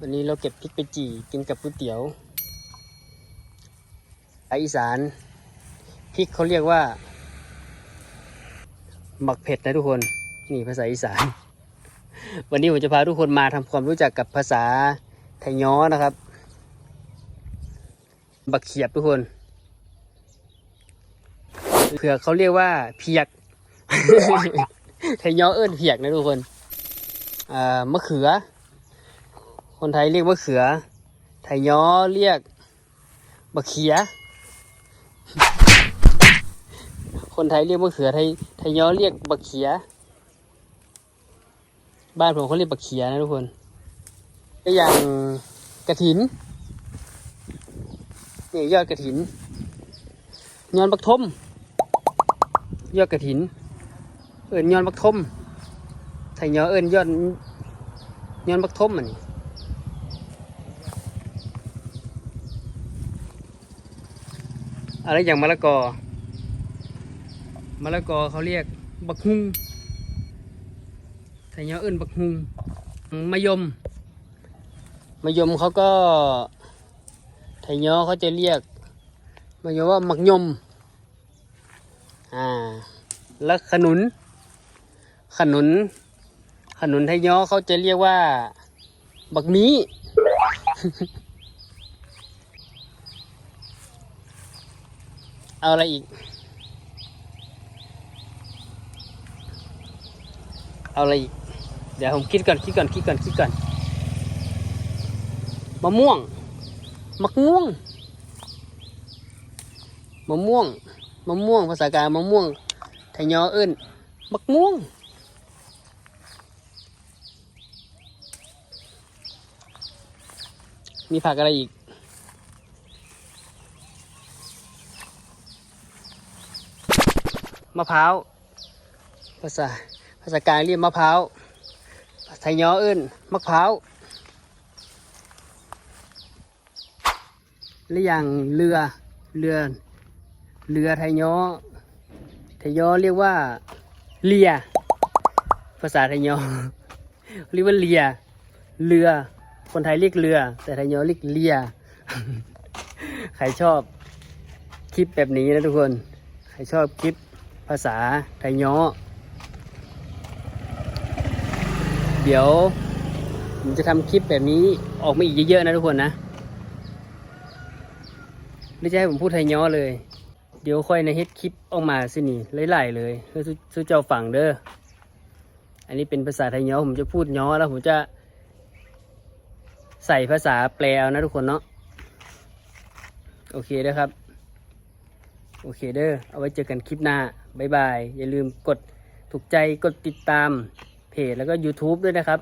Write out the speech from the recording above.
วันนี้เราเก็บพริกไปจี่กินกับก๋วยเตี๋ยวภาคอีสานพริกเขาเรียกว่า หมักเผ็ดนะทุกคน นี่ภาษาอีสาน วันนี้ผมจะพาทุกคนมาทำความรู้จักกับภาษาไทยย้อนะครับ บักเขียบทุกคนเผือกเขาเรียกว่าเพียกไทยย้อเอิ้นเพียกนะทุกคนอ่ามะเขือ คนไทยเรียกมะเขือ ไทยย้อเรียกบะเขีย คนไทยเรียกมะเขือไทยไทยย้อเรียกบะเขีย บ้านผมเขาเรียกบะเขียนะทุกคน ก็อย่างกระถินนี่ยอดกระถินยอนบักทมยอดกระถิน เอิญยอนบักทมไทยย้อเอิญยอดยอนบักทมอันนี้ อะไรอย่างมะละกอมะละกอเขาเรียกบักฮุงไทยย้อเอิญบักฮุงมะยมมะยมเขาก็ไทยย้อเขาจะเรียกมะยมว่ามักยมอ่าแล้วขนุน ขนุน ขนุนไทยย้อเขาจะเรียกว่า บักมี เอาอะไรอีก เอาอะไรอีก เดี๋ยวผมคิดก่อนคิดก่อนคิดก่อนคิดก่อนมะม่วงมักม่วงมะม่วงมะม่วงภาษากลางมะม่วงไทยย้อเอิ้นมักม่วงมีผักอะไรอีก มะพร้าวภาษาภาษากลางเรียกมะพร้าวภาษาไทยย้อเอิ้นมะพร้าวหรือย่างเรือเรือเรือไทยย้อไทยย้อเรียกว่าเลีย ภาษาไทยย้อเรียกว่าเลีย เรือ คนไทยเรียกเรือ แต่ไทยย้อเรียกเลีย ใครชอบคลิปแบบนี้นะทุกคน ใครชอบคลิป ภาษาไทยย้อ เดี๋ยวผมจะทำคลิปแบบนี้ออกมาอีกเยอะๆนะทุกคนนะไม่ใช่ให้ผมพูดไทยย้อเลย เดี๋ยวค่อยในเฮ็ดคลิปออกมาสินี่หลายๆเลยเพื่อสู้เจ้าฝั่งเด้อ อันนี้เป็นภาษาไทยย้อผมจะพูดย้อแล้วผมจะใส่ภาษาแปลเอานะทุกคนเนาะ โอเคเด้อครับ โอเคเด้อเอาไว้เจอกันคลิปหน้าบ๊ายบาย อย่าลืมกดถูกใจกดติดตามเพจแล้วก็ YouTube ด้วยนะครับ